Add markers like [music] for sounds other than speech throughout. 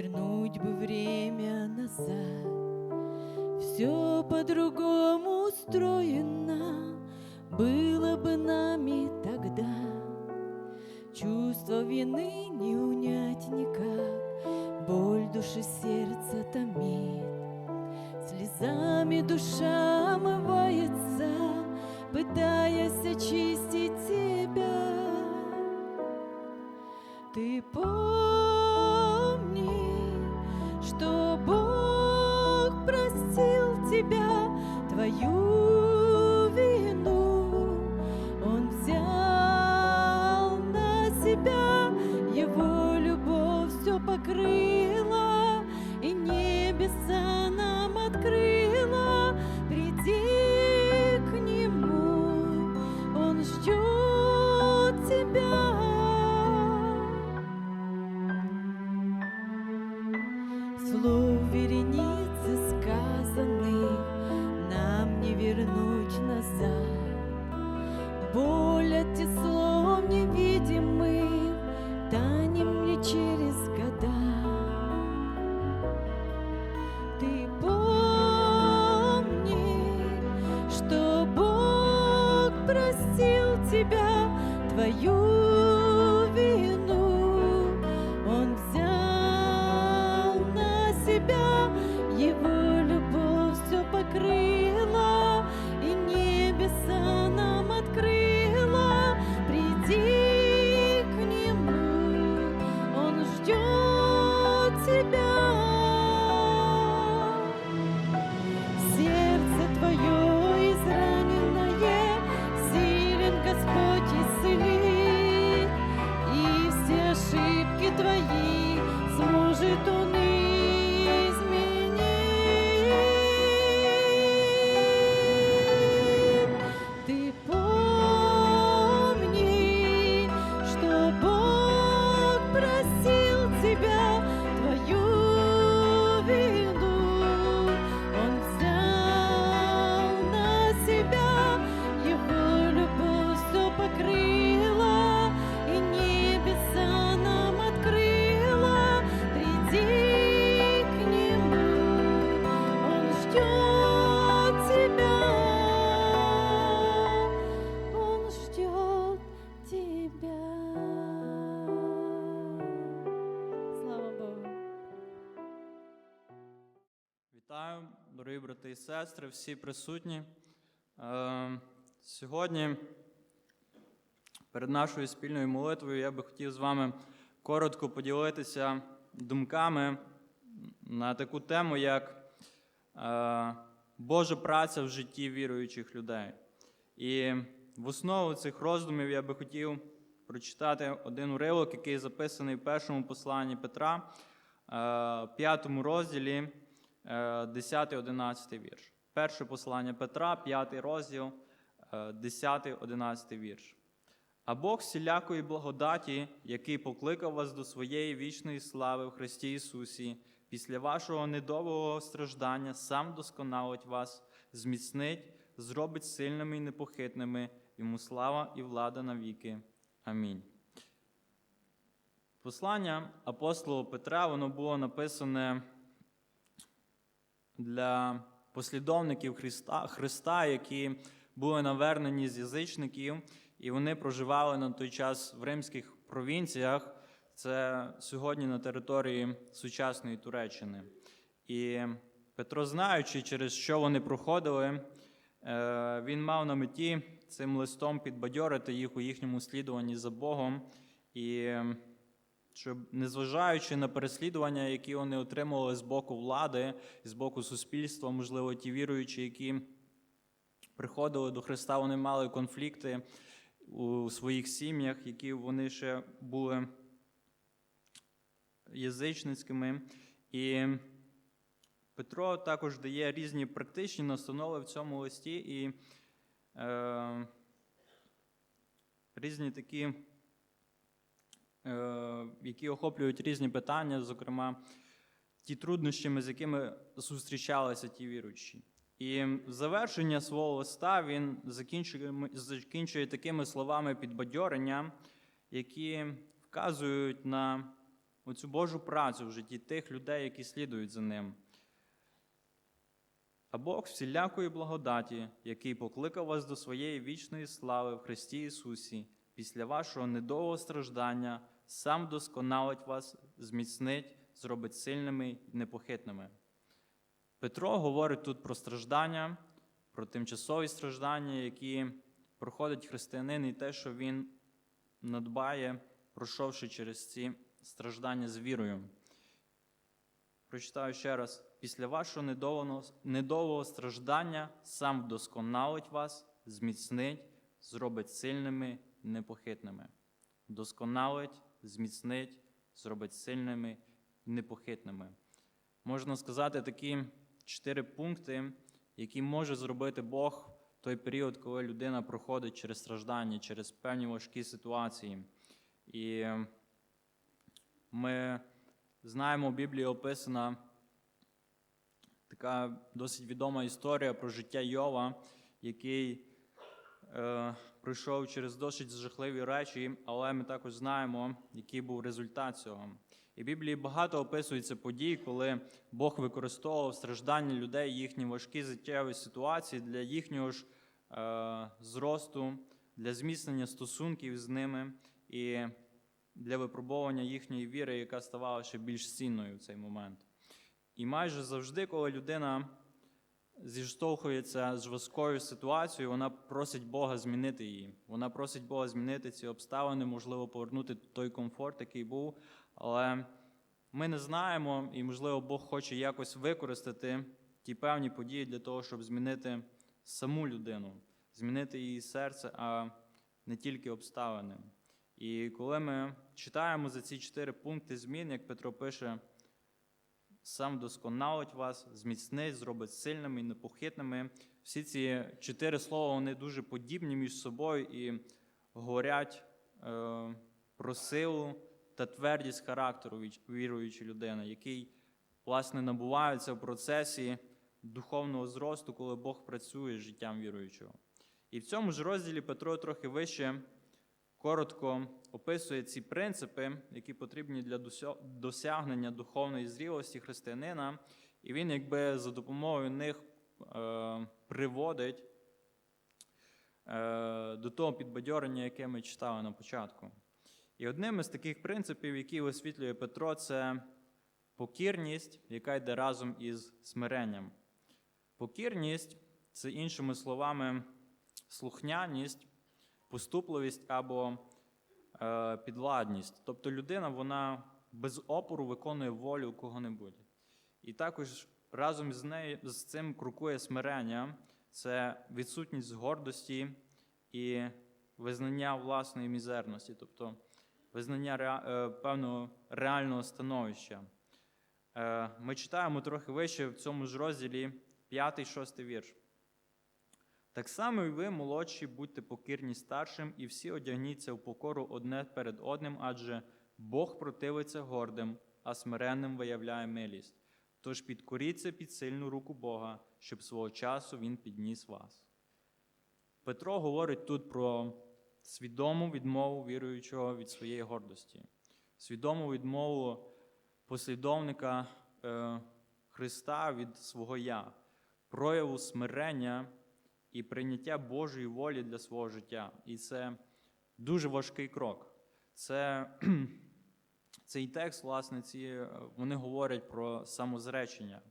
вернуть бы время назад. Все по-другому устроено, было бы нами тогда. Чувство вины не унять никак, боль души сердца томит. Слезами душа омывается, пытаясь очистить тебя. Ты помни, любовь тебя, твою Дорогі брати і сестри, всі присутні. Е, Сьогодні перед нашою спільною молитвою я би хотів з вами коротко поділитися думками на таку тему, як е, Божа праця в житті віруючих людей. І в основу цих роздумів я би хотів прочитати один уривок, який записаний в першому посланні Петра, е, п'ятому розділі, е, 10-11 вірш. Перше послання Петра, п'ятий розділ, е, 10-11 вірш. А Бог всілякої благодаті, який покликав вас до своєї вічної слави в Христі Ісусі, після вашого недовгого страждання сам досконалить вас, зміцнить, зробить сильними і непохитними, йому слава і влада навіки. Амінь. Послання апостола Петра воно було написане для послідовників Христа, Христа, які були навернені з язичників, і вони проживали на той час в римських провінціях. Це сьогодні на території сучасної Туреччини. І Петро, знаючи, через що вони проходили, е, він мав на меті цим листом підбадьорити їх у їхньому слідуванні за Богом. І щоб, незважаючи на переслідування, які вони отримували з боку влади, з боку суспільства, можливо, ті віруючі, які приходили до Христа, вони мали конфлікти у своїх сім'ях, які вони ще були язичницькими. І Петро також дає різні практичні настанови в цьому листі і е, різні такі е, які охоплюють різні питання, зокрема, ті труднощами, з якими зустрічалися ті віруючі. І завершення свого листа він закінчує, закінчує такими словами підбадьорення, які вказують на оцю Божу працю в житті тих людей, які слідують за ним. А Бог всілякої благодаті, який покликав вас до своєї вічної слави в Христі Ісусі, після вашого недовгого страждання, сам досконалить вас, зміцнить, зробить сильними і непохитними. Петро говорить тут про страждання, про тимчасові страждання, які проходить християнин, і те, що він надбає, пройшовши через ці страждання з вірою. Прочитаю ще раз: після вашого недовгого страждання сам вдосконалить вас, зміцнить, зробить сильними непохитними. Досконалить, зміцнить, зробить сильними і непохитними. Можна сказати, такі чотири пункти, які може зробити Бог в той період, коли людина проходить через страждання, через певні важкі ситуації. І ми знаємо, в Біблії описана така досить відома історія про життя Йова, який е, пройшов через досить жахливі речі, але ми також знаємо, який був результат цього. І в Біблії багато описується подій, коли Бог використовував страждання людей, їхні важкі життєві ситуації для їхнього ж е, зросту, для зміцнення стосунків з ними і для випробування їхньої віри, яка ставала ще більш цінною в цей момент. І майже завжди, коли людина зіштовхується з важкою ситуацією, вона просить Бога змінити її. Вона просить Бога змінити ці обставини, можливо, повернути той комфорт, який був. Але ми не знаємо, і, можливо, Бог хоче якось використати ті певні події для того, щоб змінити саму людину, змінити її серце, а не тільки обставини. І коли ми читаємо за ці чотири пункти змін, як Петро пише, сам досконалить вас, зміцнить, зробить сильними і непохитними. Всі ці чотири слова вони дуже подібні між собою і говорять е, про силу та твердість характеру віруючої людини, який, власне, набувається в процесі духовного зросту, коли Бог працює з життям віруючого. І в цьому ж розділі Петро трохи вище коротко описує ці принципи, які потрібні для досягнення духовної зрілості християнина, і він, якби за допомогою них е, приводить е, до того підбадьорення, яке ми читали на початку. І одним із таких принципів, які висвітлює Петро, це покірність, яка йде разом із смиренням. Покірність це іншими словами слухняність, поступливість або е, підвладність. Тобто людина вона без опору виконує волю кого-небудь. І також разом з нею з цим крокує смирення це відсутність гордості і визнання власної мізерності, тобто визнання ре- е, певного реального становища. Е, Ми читаємо трохи вище в цьому ж розділі 5-6 вірш. Так само і ви, молодші, будьте покірні старшим, і всі одягніться в покору одне перед одним, адже Бог противиться гордим, а смиренним виявляє милість. Тож підкоріться під сильну руку Бога, щоб свого часу Він підніс вас. Петро говорить тут про свідому відмову віруючого від своєї гордості, свідому відмову послідовника е, Христа від свого Я, прояву смирення і прийняття Божої волі для свого життя. І це дуже важкий крок. Це, [clears throat] цей текст, власне, ці, е, вони говорять про самозречення.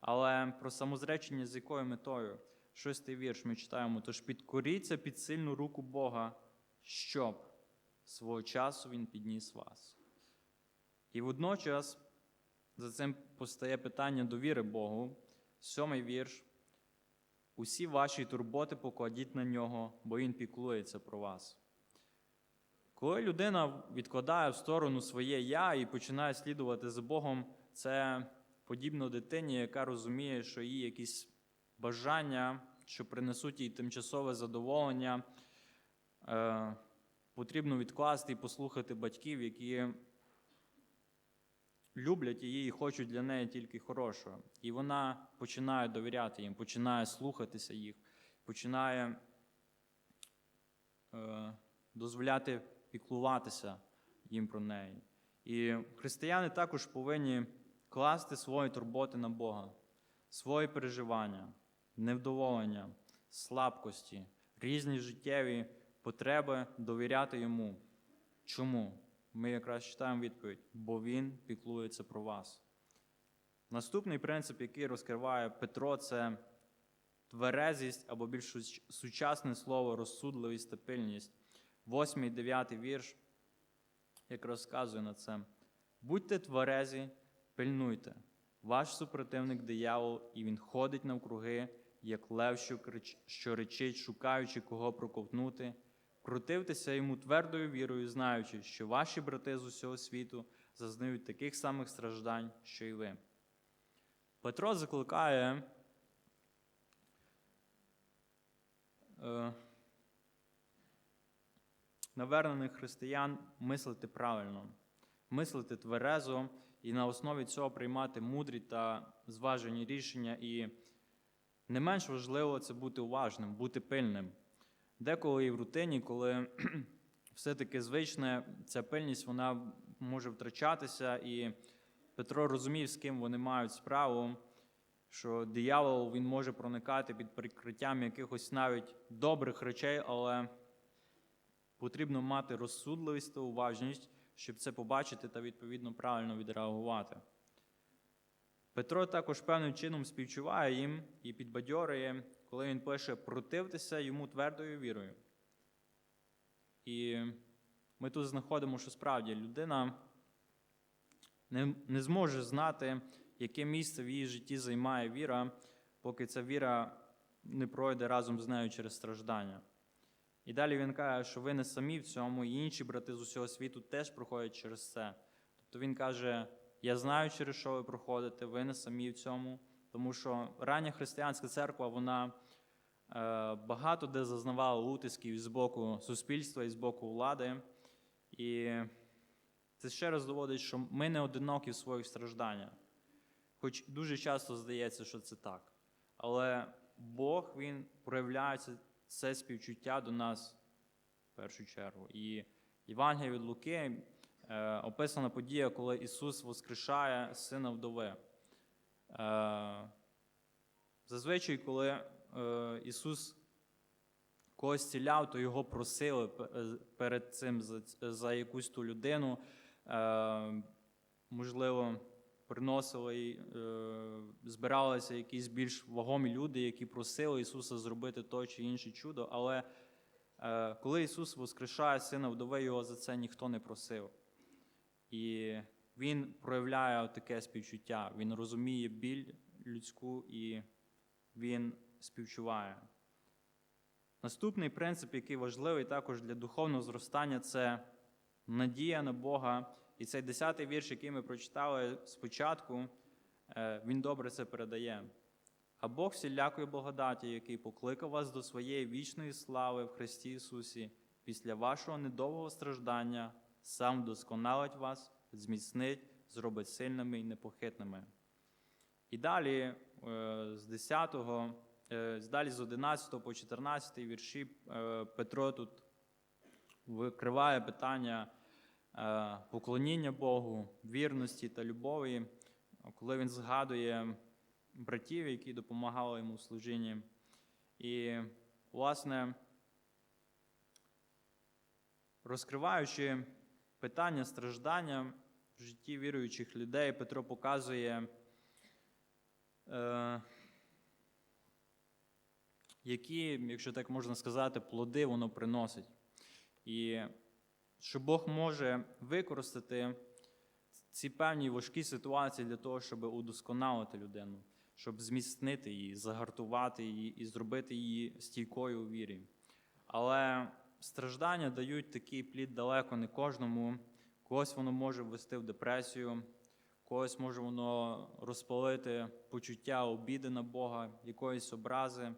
Але про самозречення з якою метою? Шостий вірш ми читаємо: тож підкоріться під сильну руку Бога, щоб свого часу Він підніс вас. І водночас за цим постає питання довіри Богу. Сьомий вірш. Усі ваші турботи покладіть на нього, бо він піклується про вас. Коли людина відкладає в сторону своє я і починає слідувати за Богом, це подібно дитині, яка розуміє, що її якісь бажання, що принесуть їй тимчасове задоволення, е, потрібно відкласти і послухати батьків, які люблять її і хочуть для неї тільки хорошого. І вона починає довіряти їм, починає слухатися їх, починає е, дозволяти піклуватися їм про неї. І християни також повинні класти свої турботи на Бога, свої переживання, невдоволення, слабкості, різні життєві потреби довіряти йому. Чому? Ми якраз читаємо відповідь, бо Він піклується про вас. Наступний принцип, який розкриває Петро, це тверезість або більш сучасне слово розсудливість та пильність. Восьмий, дев'ятий вірш, як розказує на це. Будьте тверезі, пильнуйте. Ваш супротивник диявол, і він ходить навкруги, як лев, що, речить, шукаючи кого проковтнути. Противтеся йому твердою вірою, знаючи, що ваші брати з усього світу зазнають таких самих страждань, що й ви. Петро закликає е, навернених християн мислити правильно, мислити тверезо і на основі цього приймати мудрі та зважені рішення. І не менш важливо це бути уважним, бути пильним. Деколи і в рутині, коли [clears throat] все-таки звичне, ця пильність вона може втрачатися, і Петро розумів, з ким вони мають справу, що диявол він може проникати під прикриттям якихось навіть добрих речей, але потрібно мати розсудливість та уважність, щоб це побачити та відповідно правильно відреагувати. Петро також певним чином співчуває їм і підбадьорює, коли він пише противтеся йому твердою вірою. І ми тут знаходимо, що справді людина не, не зможе знати, яке місце в її житті займає віра, поки ця віра не пройде разом з нею через страждання. І далі він каже, що ви не самі в цьому, і інші брати з усього світу теж проходять через це. Тобто він каже: Я знаю, через що ви проходите, ви не самі в цьому, тому що рання християнська церква, вона е, багато де зазнавала утисків з боку суспільства і з боку влади. І це ще раз доводить, що ми не одинокі в своїх стражданнях. Хоч дуже часто здається, що це так. Але Бог Він проявляється це співчуття до нас в першу чергу. І Євангелія від Луки е, описана подія, коли Ісус воскрешає сина вдови. Е, зазвичай, коли е, Ісус когось ціляв, то його просили е, перед цим за, якусь ту людину. Можливо, приносили, е, збиралися якісь більш вагомі люди, які просили Ісуса зробити то чи інше чудо. Але коли Ісус воскрешає сина вдови, його за це ніхто не просив. І Він проявляє таке співчуття. Він розуміє біль людську і він співчуває. Наступний принцип, який важливий також для духовного зростання, це надія на Бога. І цей десятий вірш, який ми прочитали спочатку, е, він добре це передає. А Бог всілякої благодаті, який покликав вас до своєї вічної слави в Христі Ісусі, після вашого недовгого страждання, сам вдосконалить вас, зміцнить, зробить сильними і непохитними. І далі е, з 10, е, далі з 11 по 14 вірші е, Петро тут викриває питання поклоніння Богу, вірності та любові, коли він згадує братів, які допомагали йому в служінні. І, власне, розкриваючи питання страждання в житті віруючих людей, Петро показує, е, які, якщо так можна сказати, плоди воно приносить. І що Бог може використати ці певні важкі ситуації для того, щоб удосконалити людину, щоб зміцнити її, загартувати її і зробити її стійкою у вірі. Але страждання дають такий плід далеко не кожному. Когось воно може ввести в депресію, когось може воно розпалити почуття обіди на Бога, якоїсь образи, е,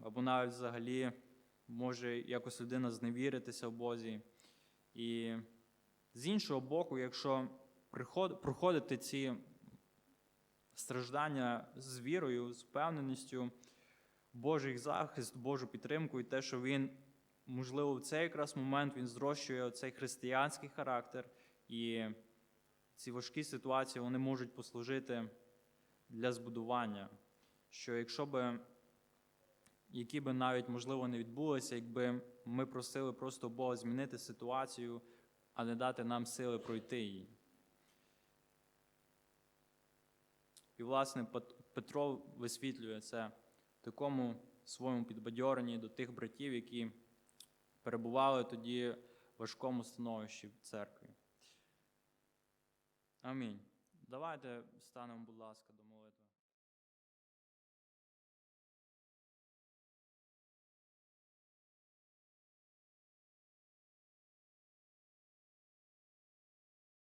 або навіть взагалі може якось людина зневіритися в Бозі. І з іншого боку, якщо проходити ці страждання з вірою, з впевненістю, Божий захист, Божу підтримку і те, що Він можливо, в цей якраз момент він зрощує цей християнський характер, і ці важкі ситуації вони можуть послужити для збудування. Що якщо би, які би навіть можливо не відбулися, якби ми просили просто Бога змінити ситуацію, а не дати нам сили пройти її. І, власне, Петро висвітлює це такому своєму підбадьоренні до тих братів, які перебували тоді в важкому становищі в церкві. Амінь. Давайте станемо, будь ласка, до.